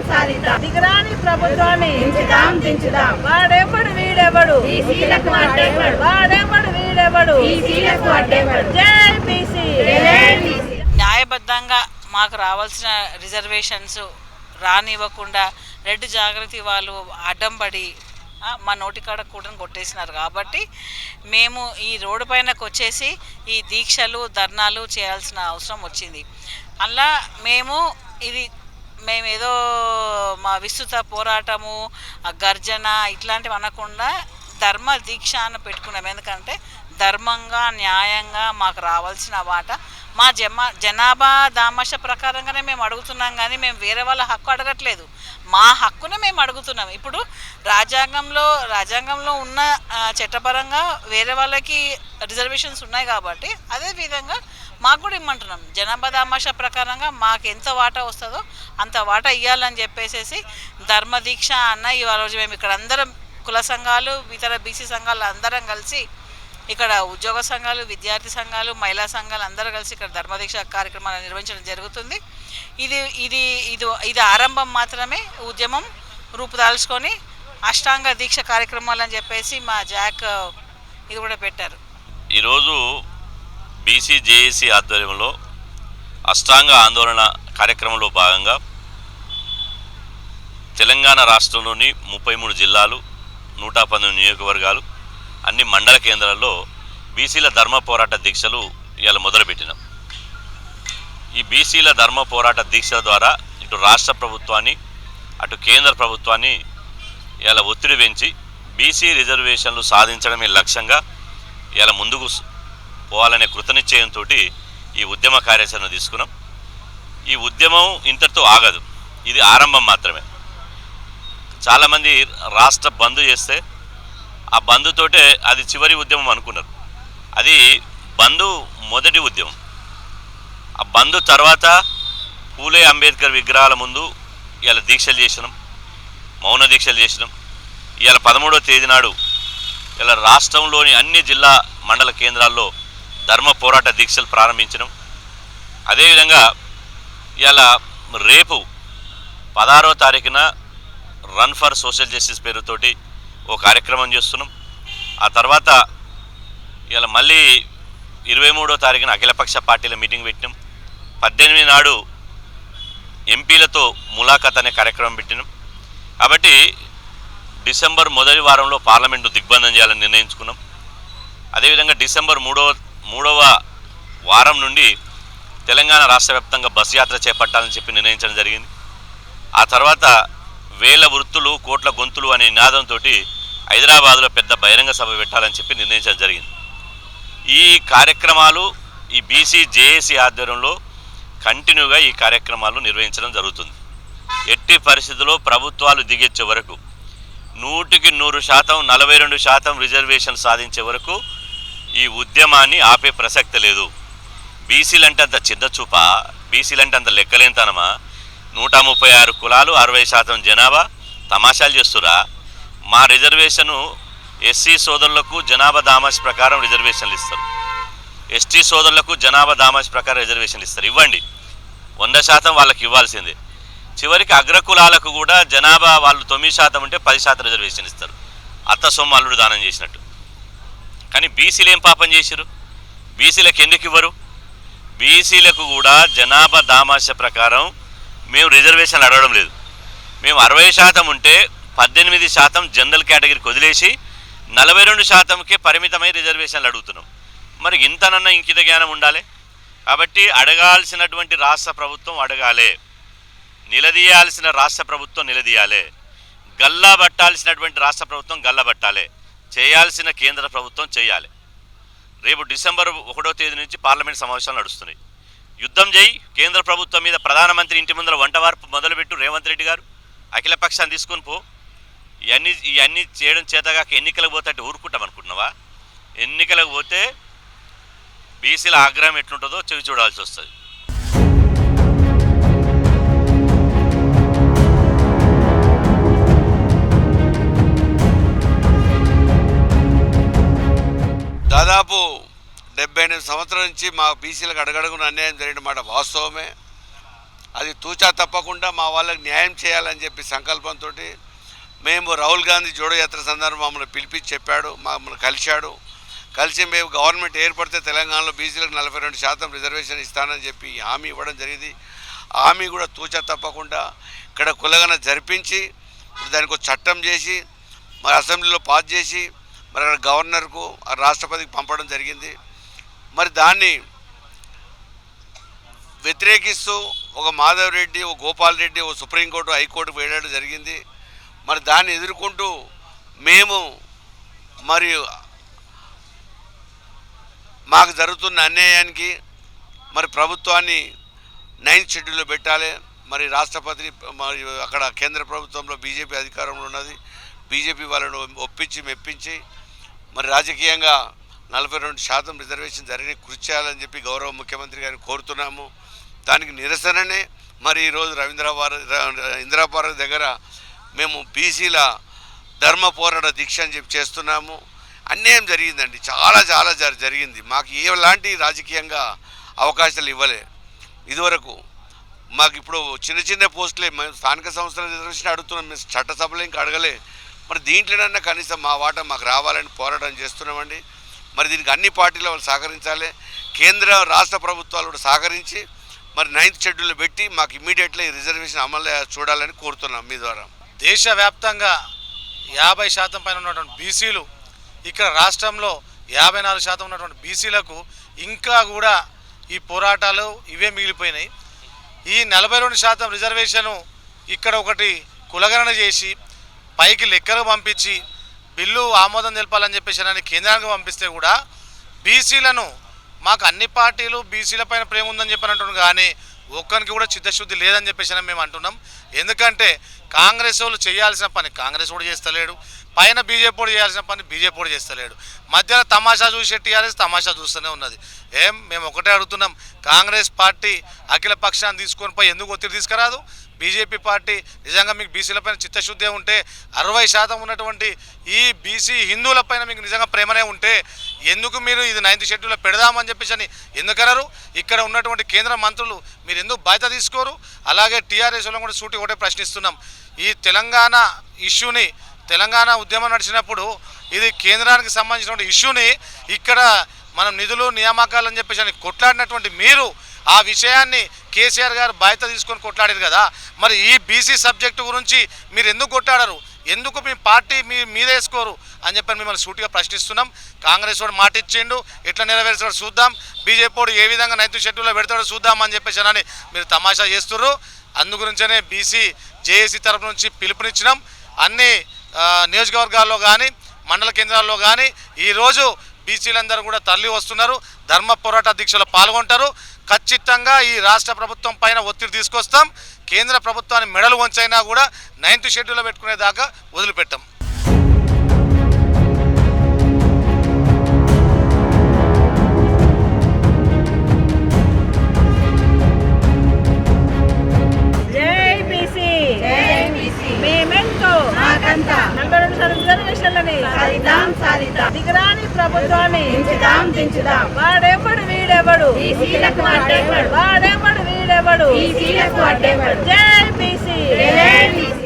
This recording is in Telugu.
సాధిద్దాం సాధిద్దాం దిగరాని ప్రభుత్వాన్ని దించుదాం. దించుదాం వాడెవడు వీడెవడు బీసీలకు అడ్డేవాడు వాడెవడు వీడెవడు బీసీలకు అడ్డేవాడు జై బీసీ. జై బీసీ. న్యాయబద్ధంగా మాకు రావాల్సిన రిజర్వేషన్స్ రానివ్వకుండా రెడ్ జాగృతి వాళ్ళు అడ్డం పడి ఆ, మా నోటికాడ కూడా కొట్టేసినారు. కాబట్టి మేము ఈ రోడ్డు పైనకు వచ్చేసి ఈ దీక్షలు ధర్నాలు చేయాల్సిన అవసరం వచ్చింది. అలా మేము ఇది మేము ఏదో మా విస్తృత పోరాటము గర్జన ఇట్లాంటివి అనకుండా ధర్మ దీక్ష అని పెట్టుకున్నాం. ఎందుకంటే ధర్మంగా న్యాయంగా మాకు రావాల్సిన వాట. మా జమా జనాభా దామశ ప్రకారంగానే మేము అడుగుతున్నాం కానీ మేము వేరే వాళ్ళ హక్కు అడగట్లేదు. మా హక్కునే మేము అడుగుతున్నాం. ఇప్పుడు రాజ్యాంగంలో రాజ్యాంగంలో ఉన్న చట్టపరంగా వేరే వాళ్ళకి రిజర్వేషన్స్ ఉన్నాయి కాబట్టి అదే విధంగా మాకు కూడా ఇమ్మంటున్నాం. జనాభా దామాషా ప్రకారంగా మాకు ఎంత వాటా వస్తుందో అంత వాటా ఇవ్వాలని చెప్పేసేసి ధర్మ దీక్ష అన్న ఇవాళ రోజు మేము ఇక్కడ అందరం కుల సంఘాలు ఇతర బీసీ సంఘాలు అందరం కలిసి ఇక్కడ ఉద్యోగ సంఘాలు విద్యార్థి సంఘాలు మహిళా సంఘాలు అందరూ కలిసి ఇక్కడ ధర్మదీక్ష కార్యక్రమాలు నిర్వహించడం జరుగుతుంది. ఇది ఇది ఇది ఇది ఆరంభం మాత్రమే ఉద్యమం రూపుదాల్చుకొని అష్టాంగ దీక్ష కార్యక్రమాలు అని చెప్పేసి మా జాక్ ఇది కూడా పెట్టారు. ఈరోజు బీసీ జేఏసీ ఆధ్వర్యంలో అష్టాంగ ఆందోళన కార్యక్రమంలో భాగంగా తెలంగాణ రాష్ట్రంలోని ముప్పై మూడు జిల్లాలు నూట పంతొమ్మిది నియోజకవర్గాలు అన్ని మండల కేంద్రాల్లో బీసీల ధర్మ పోరాట దీక్షలు ఇవాళ మొదలుపెట్టినాం. ఈ బీసీల ధర్మ పోరాట దీక్షల ద్వారా ఇటు రాష్ట్ర ప్రభుత్వాన్ని అటు కేంద్ర ప్రభుత్వాన్ని ఇలా ఒత్తిడి పెంచి బీసీ రిజర్వేషన్లు సాధించడమే లక్ష్యంగా ఇలా ముందుకు పోవాలనే కృతనిశ్చయంతో ఈ ఉద్యమ కార్యాచరణ తీసుకున్నాం. ఈ ఉద్యమం ఇంతటితో ఆగదు. ఇది ఆరంభం మాత్రమే. చాలామంది రాష్ట్ర బంద్ చేస్తే ఆ బంధుతోటే అది చివరి ఉద్యమం అనుకున్నారు. అది బంధు మొదటి ఉద్యమం. ఆ బంధు తర్వాత పూలే అంబేద్కర్ విగ్రహాల ముందు ఇవాళ దీక్షలు చేసినాం మౌన దీక్షలు చేసినాం. ఇవాళ పదమూడవ తేదీ నాడు ఇలా రాష్ట్రంలోని అన్ని జిల్లా మండల కేంద్రాల్లో ధర్మ పోరాట దీక్షలు ప్రారంభించడం అదేవిధంగా ఇవాళ రేపు పదహారో తారీఖున రన్ ఫర్ సోషల్ జస్టిస్ పేరుతోటి ఓ కార్యక్రమం చేస్తున్నాం. ఆ తర్వాత ఇలా మళ్ళీ ఇరవై మూడో తారీఖున అఖిలపక్ష పార్టీల మీటింగ్ పెట్టినాం. పద్దెనిమిది నాడు ఎంపీలతో ములాఖత్ అనే కార్యక్రమం పెట్టినాం. కాబట్టి డిసెంబర్ మొదటి వారంలో పార్లమెంటు దిగ్బంధం చేయాలని నిర్ణయించుకున్నాం. అదేవిధంగా డిసెంబర్ మూడవ మూడవ వారం నుండి తెలంగాణ రాష్ట్ర వ్యాప్తంగా బస్ యాత్ర చేపట్టాలని చెప్పి నిర్ణయించడం జరిగింది. ఆ తర్వాత వేల వృత్తులు కోట్ల గొంతులు అనే నినాదంతో హైదరాబాద్లో పెద్ద బహిరంగ సభ పెట్టాలని చెప్పి నిర్ణయించడం జరిగింది. ఈ కార్యక్రమాలు ఈ బీసీ జేఏసీ ఆధ్వర్యంలో కంటిన్యూగా ఈ కార్యక్రమాలు నిర్వహించడం జరుగుతుంది. ఎట్టి పరిస్థితుల్లో ప్రభుత్వాలు దిగెచ్చే వరకు నూటికి నూరు శాతం నలభై రెండు శాతం రిజర్వేషన్ సాధించే వరకు ఈ ఉద్యమాన్ని ఆపే ప్రసక్తి లేదు. బీసీలంటే అంత చిన్నచూప? బీసీలంటే అంత లెక్కలేనితనమా? నూట ముప్పై ఆరు కులాలు అరవై శాతం జనాభా. తమాషాలు చేస్తురా. మా రిజర్వేషను ఎస్సీ సోదరులకు జనాభా దామాష్ ప్రకారం రిజర్వేషన్లు ఇస్తారు. ఎస్టీ సోదరులకు జనాభా దామాష్ ప్రకారం రిజర్వేషన్లు ఇస్తారు. ఇవ్వండి. వంద శాతం వాళ్ళకి ఇవ్వాల్సిందే. చివరికి అగ్రకులాలకు కూడా జనాభా వాళ్ళు తొమ్మిది శాతం ఉంటే పది శాతం రిజర్వేషన్ ఇస్తారు. అత్త సొమ్ము అల్లుడు దానం చేసినట్టు. కానీ బీసీలు ఏం పాపం చేశారు బీసీలకు ఎందుకు ఇవ్వరు? బీసీలకు కూడా జనాభా దామాష ప్రకారం మేము రిజర్వేషన్లు అడగడం లేదు. మేము అరవై శాతం ఉంటే పద్దెనిమిది శాతం జనరల్ కేటగిరీకి వదిలేసి నలభై రెండు శాతంకే పరిమితమై రిజర్వేషన్లు అడుగుతున్నాం. మరి ఇంతనన్నా ఇంకిత జ్ఞానం ఉండాలి? కాబట్టి అడగాల్సినటువంటి రాష్ట్ర ప్రభుత్వం అడగాలే. నిలదీయాల్సిన రాష్ట్ర ప్రభుత్వం నిలదీయాలే. గల్లా పట్టాల్సినటువంటి రాష్ట్ర ప్రభుత్వం గల్లబట్టాలే చేయాల్సిన కేంద్ర ప్రభుత్వం చేయాలి. రేపు డిసెంబర్ ఒకటో తేదీ నుంచి పార్లమెంట్ సమావేశాలు నడుస్తున్నాయి. యుద్ధం చేయి. కేంద్ర ప్రభుత్వం మీద ప్రధానమంత్రి ఇంటి ముందర వంటవార్పు మొదలుపెట్టు రేవంత్ రెడ్డి గారు. అఖిలపక్షాన్ని తీసుకొని పో. ఇవన్నీ ఇవన్నీ చేయడం చేతగాక ఎన్నికలకు పోతే ఊరుకుంటాం అనుకుంటున్నావా? ఎన్నికలకు పోతే బీసీల ఆగ్రహం ఎట్లుంటుందో చెవి చూడాల్సి వస్తుంది. దాదాపు డెబ్బై ఎనిమిది సంవత్సరాల నుంచి మా బీసీలకు అడగడుగున అన్యాయం జరిగిన మాట వాస్తవమే. అది తూచా తప్పకుండా మా వాళ్ళకి న్యాయం చేయాలని చెప్పి సంకల్పంతో మేము రాహుల్ గాంధీ జోడో యాత్ర సందర్భం మమ్మల్ని పిలిపించి చెప్పాడు మమ్మల్ని కలిశాడు. కలిసి మేము గవర్నమెంట్ ఏర్పడితే తెలంగాణలో బీసీలకు నలభై రెండు శాతం రిజర్వేషన్ ఇస్తానని చెప్పి హామీ ఇవ్వడం జరిగింది. హామీ కూడా తూచా తప్పకుండా ఇక్కడ కులగన జరిపించి దానికి ఒక చట్టం చేసి మరి అసెంబ్లీలో పాస్ చేసి మరి గవర్నర్కు ఆ రాష్ట్రపతికి పంపడం జరిగింది. మరి దాన్ని వ్యతిరేకిస్తూ ఒక మాధవ్ రెడ్డి ఒక గోపాల్ రెడ్డి ఒక సుప్రీంకోర్టు హైకోర్టు వేయడం జరిగింది. మరి దాన్ని ఎదుర్కొంటూ మేము మరి మాకు జరుగుతున్న అన్యాయానికి మరి ప్రభుత్వాన్ని నైన్త్ షెడ్యూల్లో పెట్టాలి. మరి రాష్ట్రపతి మరి అక్కడ కేంద్ర ప్రభుత్వంలో బీజేపీ అధికారంలో ఉన్నది. బీజేపీ వాళ్ళను ఒప్పించి మెప్పించి మరి రాజకీయంగా నలభై రెండు శాతం రిజర్వేషన్ జరిగిన కృషి చేయాలని చెప్పి గౌరవ ముఖ్యమంత్రి గారిని కోరుతున్నాము. దానికి నిరసననే మరి ఈరోజు రవీంద్రపార ఇందిరాపార్క్ దగ్గర మేము బీసీల ధర్మ పోరాట దీక్ష అని చెప్పి చేస్తున్నాము. అన్యాయం జరిగిందండి. చాలా చాలా జరి- జరిగింది. మాకు ఎలాంటి రాజకీయంగా అవకాశాలు ఇవ్వలే. ఇదివరకు మాకు ఇప్పుడు చిన్న చిన్న పోస్టులే మేము స్థానిక సంస్థల రిజర్వేషన్ అడుగుతున్నాం. మేము చట్టసభలో ఇంకా అడగలే. మరి దీంట్లోనన్నా కనీసం మా వాటా మాకు రావాలని పోరాటం చేస్తున్నామండి. మరి దీనికి అన్ని పార్టీలు వాళ్ళు సహకరించాలి. కేంద్ర రాష్ట్ర ప్రభుత్వాలు కూడా సహకరించి మరి నైన్త్ షెడ్యూల్ పెట్టి మాకు ఇమీడియట్లీ రిజర్వేషన్ అమలు చూడాలని కోరుతున్నాం మీ ద్వారా. దేశవ్యాప్తంగా యాభై శాతం పైన ఉన్నటువంటి బీసీలు ఇక్కడ రాష్ట్రంలో యాభై నాలుగు శాతం ఉన్నటువంటి బీసీలకు ఇంకా కూడా ఈ పోరాటాలు ఇవే మిగిలిపోయినాయి. ఈ నలభై రెండు శాతం రిజర్వేషను ఇక్కడ ఒకటి కులగణన చేసి పైకి లెక్కలు పంపించి బిల్లు ఆమోదం తెలపాలని చెప్పేసి నన్ను కేంద్రానికి పంపిస్తే కూడా బీసీలను మాకు అన్ని పార్టీలు బీసీల పైన ప్రేమ ఉందని చెప్పినట్టు కానీ ఒక్కరికి కూడా చిత్తశుద్ధి లేదని చెప్పేసి మేము అంటున్నాం. ఎందుకంటే కాంగ్రెస్ వాళ్ళు చేయాల్సిన పని కాంగ్రెస్ కూడా చేస్తలేడు పైన బీజేపీ కూడా చేయాల్సిన పని బీజేపీ కూడా చేస్తలేడు. మధ్యలో తమాషా చూసే టీఆర్ఎస్ తమాషా చూస్తూనే ఉన్నది. ఏం మేము ఒకటే అడుగుతున్నాం కాంగ్రెస్ పార్టీ అఖిల పక్షాన్ని తీసుకొని పోయి ఎందుకు ఒత్తిడి తీసుకురాదు? బీజేపీ పార్టీ నిజంగా మీకు బీసీలపైన చిత్తశుద్ధి ఉంటే అరవై శాతం ఉన్నటువంటి ఈ బీసీ హిందువులపైన మీకు నిజంగా ప్రేమనే ఉంటే ఎందుకు మీరు ఇది నైన్త్ షెడ్యూల్లో పెడదామని చెప్పేసి అని ఎందుకనరు? ఇక్కడ ఉన్నటువంటి కేంద్ర మంత్రులు మీరు ఎందుకు బాధ్యత తీసుకోరు? అలాగే టీఆర్ఎస్లో కూడా సూటి ఒకటే ప్రశ్నిస్తున్నాం. ఈ తెలంగాణ ఇష్యూని తెలంగాణ ఉద్యమం నడిచినప్పుడు ఇది కేంద్రానికి సంబంధించినటువంటి ఇష్యూని ఇక్కడ మనం నిధులు నియామకాలు అని చెప్పేసి అని కొట్లాడినటువంటి మీరు ఆ విషయాన్ని కేసీఆర్ గారు బాధ్యత తీసుకొని కొట్లాడారు కదా. మరి ఈ బీసీ సబ్జెక్టు గురించి మీరు ఎందుకు కొట్లాడరు? ఎందుకు మీ పార్టీ మీ మీద వేసుకోరు? అని చెప్పి మిమ్మల్ని సూటిగా ప్రశ్నిస్తున్నాం. కాంగ్రెస్ వాడు మాట ఇచ్చిండు ఎట్లా నెరవేర్చాడు చూద్దాం. బీజేపీ ఏ విధంగా నైన్త్ షెడ్యూల్లో పెడతాడో చూద్దాం అని చెప్పేసి అని మీరు తమాషా చేస్తున్నారు అందుగురించనే బీసీ జేఏసీ తరపు నుంచి పిలుపునిచ్చినాం. అన్ని నియోజకవర్గాల్లో కానీ మండల కేంద్రాల్లో కానీ ఈరోజు బీసీలందరూ కూడా తరలి వస్తున్నారు ధర్మ పోరాట దీక్షలో పాల్గొంటారు. ఖచ్చితంగా ఈ రాష్ట్ర ప్రభుత్వం పైన ఒత్తిడి తీసుకొస్తాం. కేంద్ర ప్రభుత్వాన్ని మెడలు వంచైనా కూడా నైన్త్ షెడ్యూల్లో పెట్టుకునే దాకా వదిలిపెట్టాం. మేమెంతో. మాకంతా. ఆందోళన ప్రభుత్వాన్ని దించుదాం దించుదాం వీడెవడు బీసీలకు వీడెవడు బీసీలకు అడ్డేవాడు జై బీసీ.